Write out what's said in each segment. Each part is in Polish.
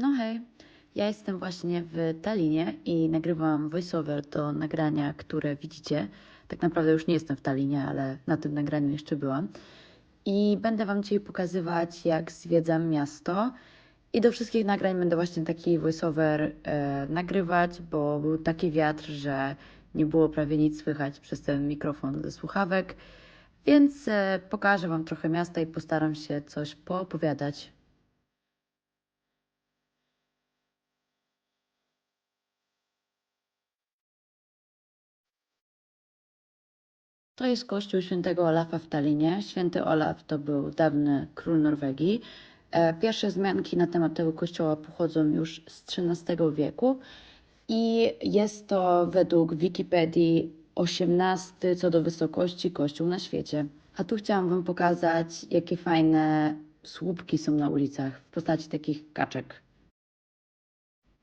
No hej, ja jestem właśnie w Tallinie i nagrywam voiceover do nagrania, które widzicie. Tak naprawdę już nie jestem w Tallinie, ale na tym nagraniu jeszcze byłam. I będę Wam dzisiaj pokazywać, jak zwiedzam miasto. I do wszystkich nagrań będę właśnie taki voiceover e, nagrywać, bo był taki wiatr, że nie było prawie nic słychać przez ten mikrofon ze słuchawek. Więc e, pokażę Wam trochę miasta i postaram się coś poopowiadać. To jest kościół świętego Olafa w Tallinie. Święty Olaf to był dawny król Norwegii. E, Pierwsze wzmianki na temat tego kościoła pochodzą już z XIII wieku i jest to według Wikipedii XVIII co do wysokości kościół na świecie. A tu chciałam Wam pokazać, jakie fajne słupki są na ulicach w postaci takich kaczek.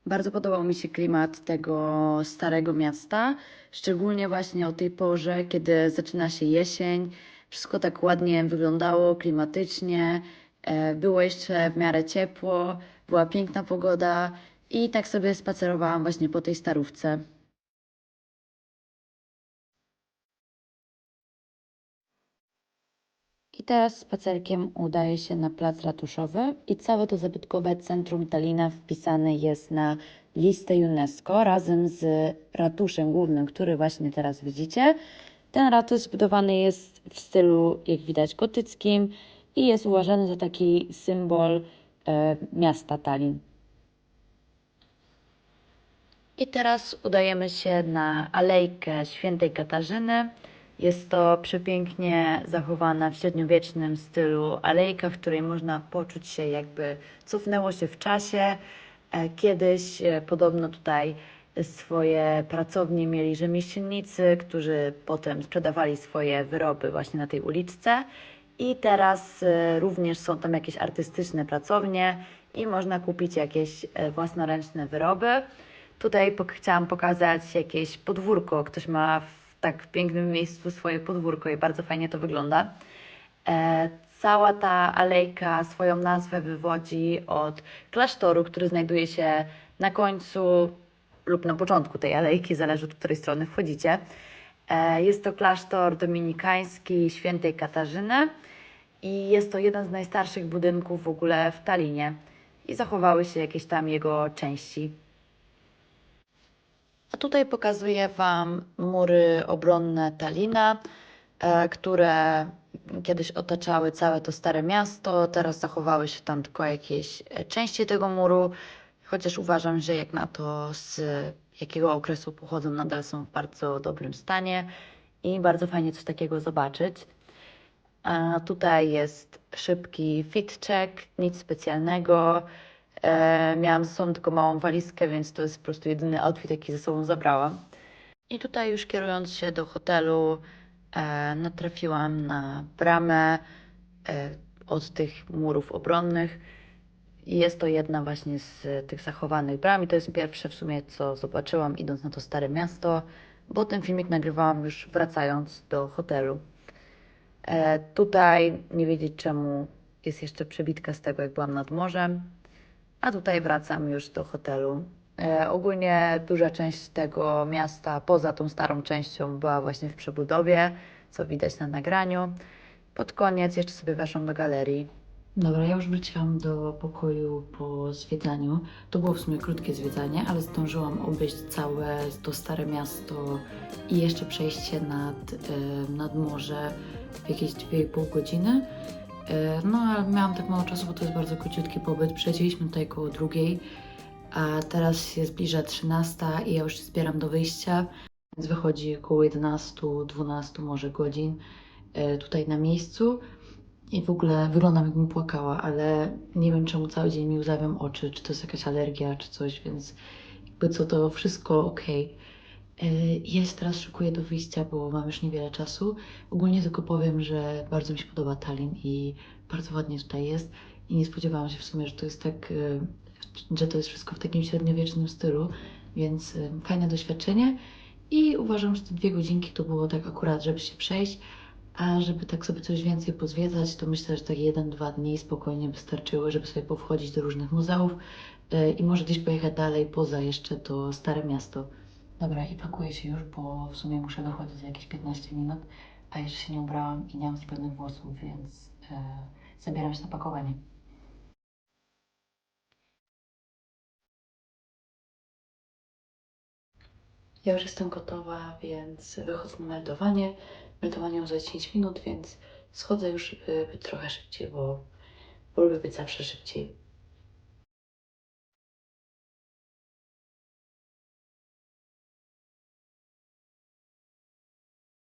Bardzo podobał mi się klimat tego starego miasta, szczególnie właśnie o tej porze, kiedy zaczyna się jesień. Wszystko tak ładnie wyglądało, klimatycznie. e, Było jeszcze w miarę ciepło, była piękna pogoda i tak sobie spacerowałam właśnie po tej starówce. I teraz spacerkiem udaję się na plac ratuszowy i całe to zabytkowe centrum Talina wpisane jest na listę UNESCO razem z ratuszem głównym, który właśnie teraz widzicie. Ten ratusz zbudowany jest w stylu, jak widać, gotyckim i jest uważany za taki symbol e, miasta Tallin. I teraz udajemy się na alejkę świętej Katarzyny. Jest to przepięknie zachowana w średniowiecznym stylu alejka, w której można poczuć się jakby cofnęło się w czasie. E, Kiedyś e, podobno tutaj swoje pracownie mieli rzemieślnicy, którzy potem sprzedawali swoje wyroby właśnie na tej uliczce. I teraz e, również są tam jakieś artystyczne pracownie i można kupić jakieś własnoręczne wyroby. Tutaj chciałam pokazać jakieś podwórko. Ktoś ma w tak pięknym miejscu swoje podwórko i bardzo fajnie to wygląda. E, cała ta alejka swoją nazwę wywodzi od klasztoru, który znajduje się na końcu lub na początku tej alejki, zależy od której strony wchodzicie. E, jest to klasztor dominikański świętej Katarzyny i jest to jeden z najstarszych budynków w ogóle w Tallinie i zachowały się jakieś tam jego części. Tutaj pokazuję Wam mury obronne Talina, e, które kiedyś otaczały całe to stare miasto. Teraz zachowały się tam tylko jakieś e, części tego muru, chociaż uważam, że jak na to z jakiego okresu pochodzą, nadal są w bardzo dobrym stanie i bardzo fajnie coś takiego zobaczyć. A tutaj jest szybki fit check, nic specjalnego. E, miałam ze sobą tylko małą walizkę, więc to jest po prostu jedyny outfit, jaki ze sobą zabrałam. I tutaj już kierując się do hotelu, e, natrafiłam na bramę e, od tych murów obronnych. Jest to jedna właśnie z tych zachowanych bram i to jest pierwsze w sumie, co zobaczyłam idąc na to stare miasto, bo ten filmik nagrywałam już wracając do hotelu. E, tutaj nie wiedzieć czemu jest jeszcze przebitka z tego, jak byłam nad morzem. A tutaj wracam już do hotelu. E, ogólnie duża część tego miasta, poza tą starą częścią, była właśnie w przebudowie, co widać na nagraniu. Pod koniec jeszcze sobie weszłam do galerii. Dobra, ja już wróciłam do pokoju po zwiedzaniu. To było w sumie krótkie zwiedzanie, ale zdążyłam obejść całe to stare miasto i jeszcze przejść się nad, e, nad morze w jakieś 2,5 godziny. E, No, ale miałam tak mało czasu, bo to jest bardzo króciutki pobyt. Przejdzieliśmy tutaj koło drugiej, a teraz się zbliża 13 i ja już się zbieram do wyjścia, więc wychodzi około 11-12 może godzin e, tutaj na miejscu. I w ogóle wyglądam jakbym płakała, ale nie wiem czemu cały dzień mi łzawią oczy, czy to jest jakaś alergia, czy coś, więc jakby co to wszystko ok. Ja się teraz szykuję do wyjścia, bo mam już niewiele czasu. Ogólnie tylko powiem, że bardzo mi się podoba Tallinn i bardzo ładnie tutaj jest. I nie spodziewałam się w sumie, że to jest tak, e, że to jest wszystko w takim średniowiecznym stylu, więc e, fajne doświadczenie. I uważam, że te dwie godzinki to było tak akurat, żeby się przejść. A żeby tak sobie coś więcej pozwiedzać, to myślę, że tak jeden, dwa dni spokojnie wystarczyły, żeby sobie powchodzić do różnych muzeów. i może gdzieś pojechać dalej poza jeszcze to Stare Miasto. Dobra, i pakuję się już, bo w sumie muszę wychodzić za jakieś 15 minut, a jeszcze się nie ubrałam i nie mam zbędnych włosów, więc e, zabieram się na pakowanie. Ja już jestem gotowa, więc wychodzę na meldowanie. Meldowanie mam za 10 minut, więc schodzę już, być trochę szybciej, bo, bo lubię być zawsze szybciej.